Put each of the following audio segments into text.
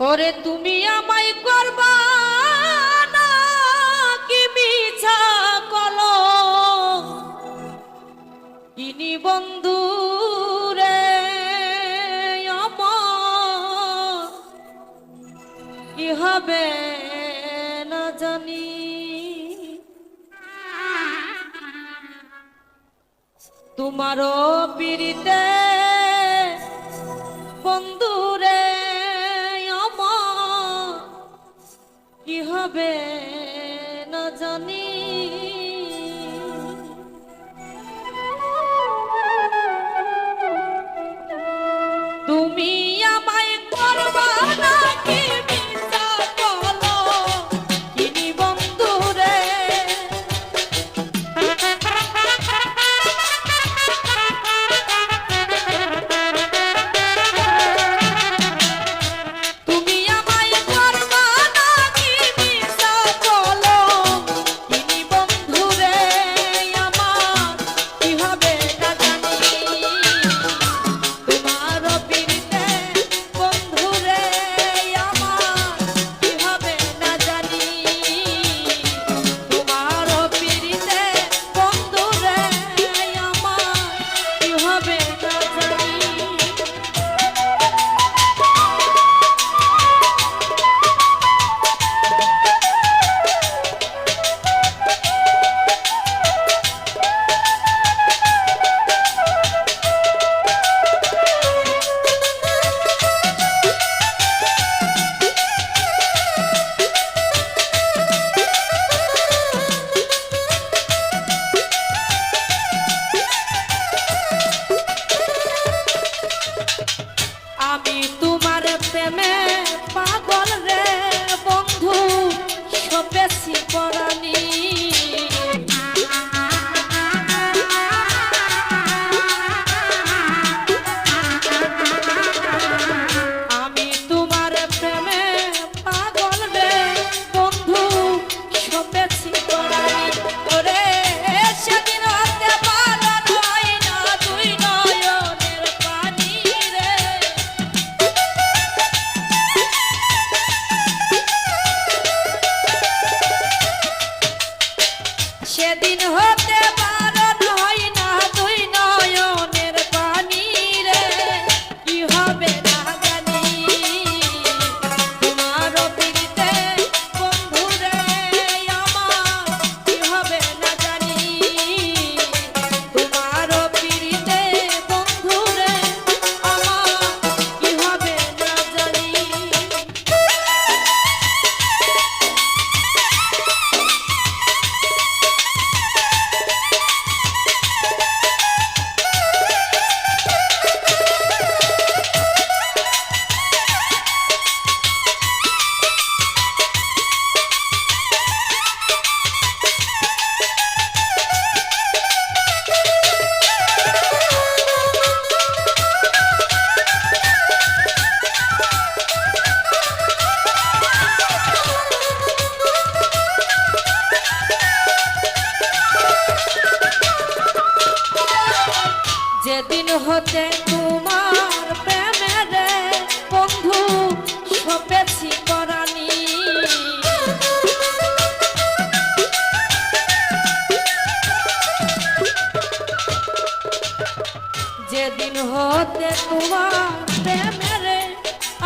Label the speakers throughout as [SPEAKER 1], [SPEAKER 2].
[SPEAKER 1] ওরে তুমি আমায় করবা কি মিছা কল? ইনি বন্ধু রে কি হবে না জানি। তোমারও পিড়িতে বন্ধু হবে না জানি। তুমি হতে তোমার প্রেমে রে। বন্ধু, সপেছি করানি যেদিন হতে তোমার প্রেমে রে,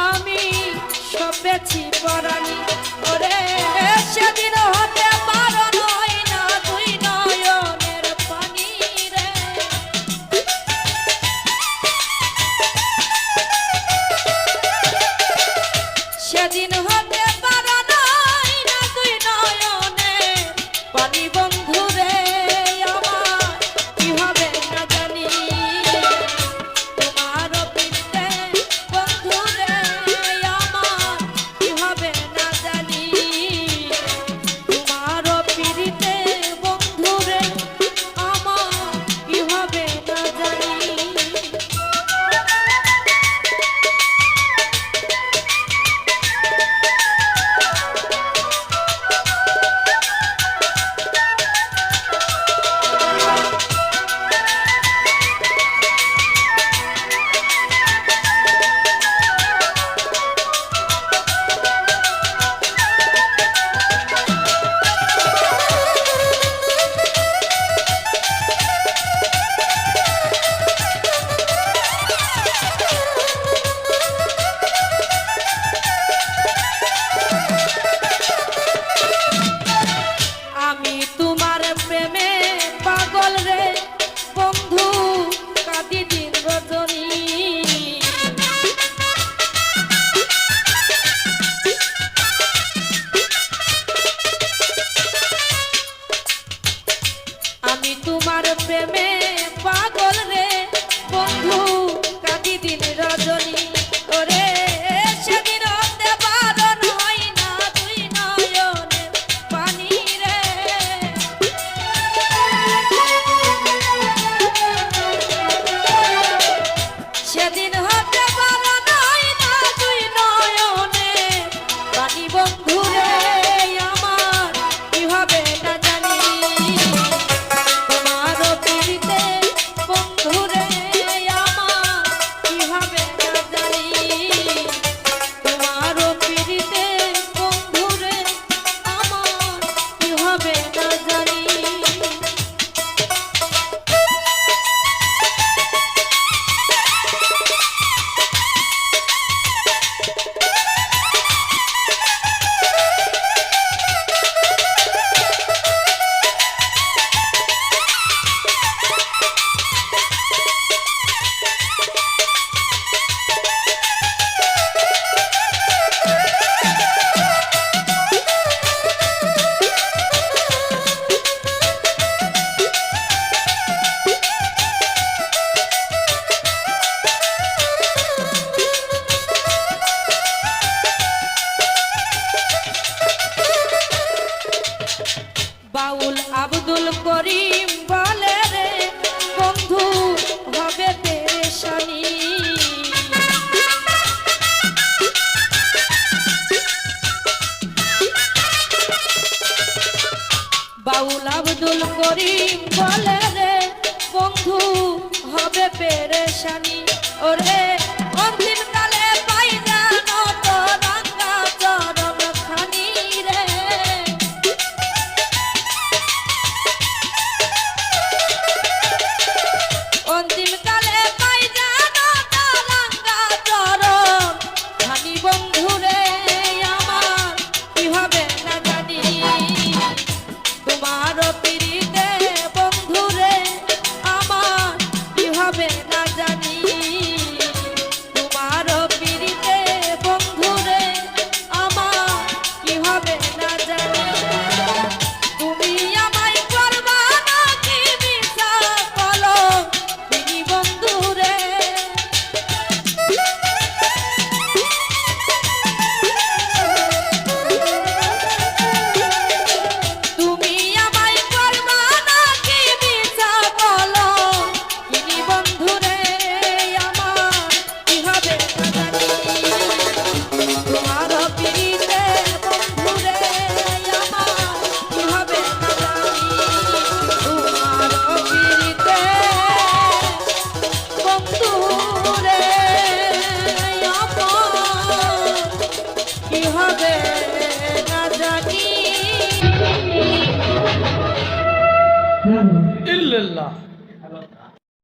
[SPEAKER 1] আমি সপেছি পরানি। ওরে, সেদিন হতে আব্দুল করিম বলে রে বন্ধু হবে পেরেশানি। ওরে